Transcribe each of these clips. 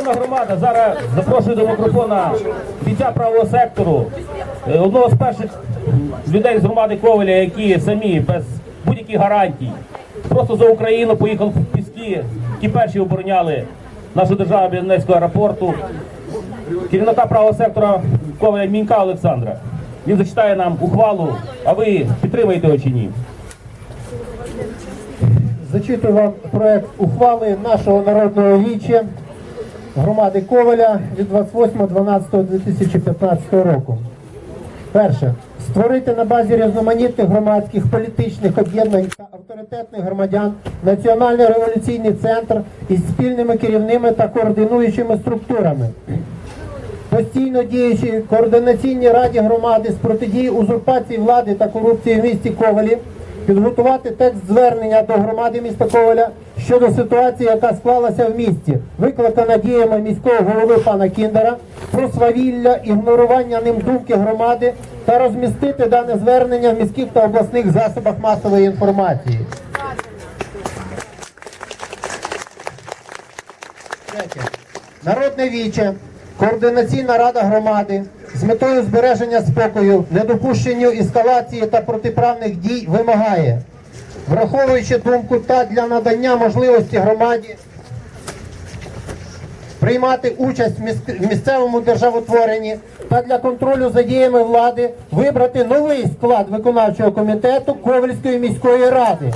Шановна громада, зараз запрошую до мікрофона бійця правого сектору, е, одного з перших людей з громади Ковеля, які самі без будь-яких гарантій, просто за Україну поїхав в піски, які перші обороняли нашу державу біля аеропорту. Керівника правого сектора Коваля Мінька Олександра. Він зачитає нам ухвалу, а ви підтримаєте його чи ні? Зачитую вам проект ухвали нашого народного віча громади Коваля від 28.12.2015 року. Перше. Створити на базі різноманітних громадських політичних об'єднань та авторитетних громадян Національний революційний центр із спільними керівними та координуючими структурами. Постійно діючій координаційній раді громади з протидії узурпації влади та корупції в місті Ковалі, підготувати текст звернення до громади міста Коваля щодо ситуації, яка склалася в місті, викликана діями міського голови пана Кіндера про свавілля, ігнорування ним думки громади та розмістити дане звернення в міських та обласних засобах масової інформації. Народне віче, координаційна рада громади з метою збереження спокою, недопущенню ескалації та протиправних дій вимагає, враховуючи думку та для надання можливості громаді приймати участь в місцевому державотворенні та для контролю за діями влади вибрати новий склад виконавчого комітету Ковальської міської ради.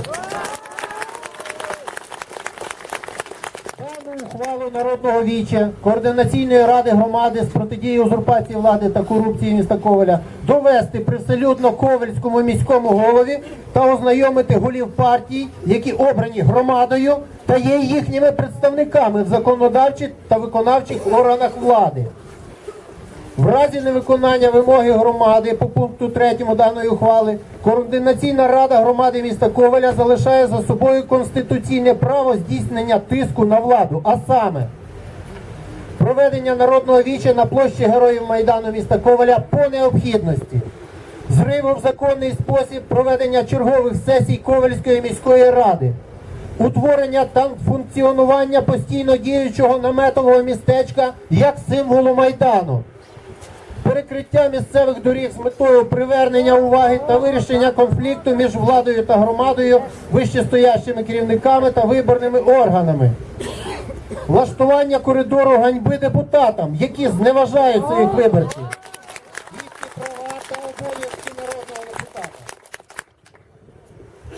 Дану народного віча координаційної ради громади з протидії узурпації влади та корупції міста Коваля довести привселюдно Ковальському міському голові та ознайомити голів партій, які обрані громадою та є їхніми представниками в законодавчих та виконавчих органах влади. В разі невиконання вимоги громади по пункту 3 даної ухвали, координаційна рада громади міста Коваля залишає за собою конституційне право здійснення тиску на владу, а саме проведення народного віча на площі Героїв Майдану міста Коваля по необхідності, зриву в законний спосіб проведення чергових сесій Ковальської міської ради, утворення та функціонування постійно діючого наметового містечка як символу Майдану перекриття місцевих доріг з метою привернення уваги та вирішення конфлікту між владою та громадою, вищестоящими керівниками та виборними органами. Влаштування коридору ганьби депутатам, які зневажають своїх виборців.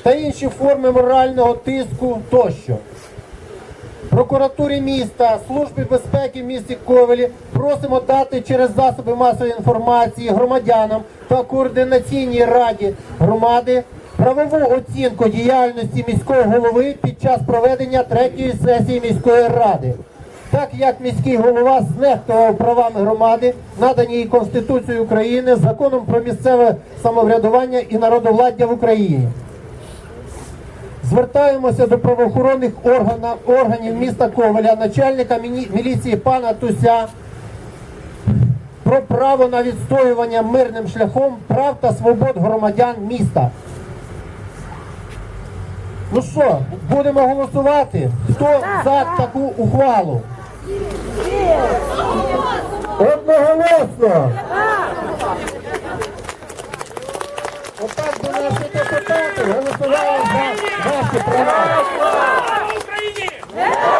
Та інші форми морального тиску тощо. Прокуратурі міста, службі безпеки в місті Ковелі просимо дати через засоби масової інформації громадянам та координаційній раді громади правову оцінку діяльності міського голови під час проведення третьої сесії міської ради. Так як міський голова знехтував правами громади, надані Конституцією України, законом про місцеве самоврядування і народовладдя в Україні. Звертаємося до правоохоронних органа- органів міста Коваля, начальника міліції пана Туся про право на відстоювання мирним шляхом прав та свобод громадян міста. Ну що, будемо голосувати? Хто за таку ухвалу? Одноголосно! Отак до наші депутати голосували за ваші права. Україні!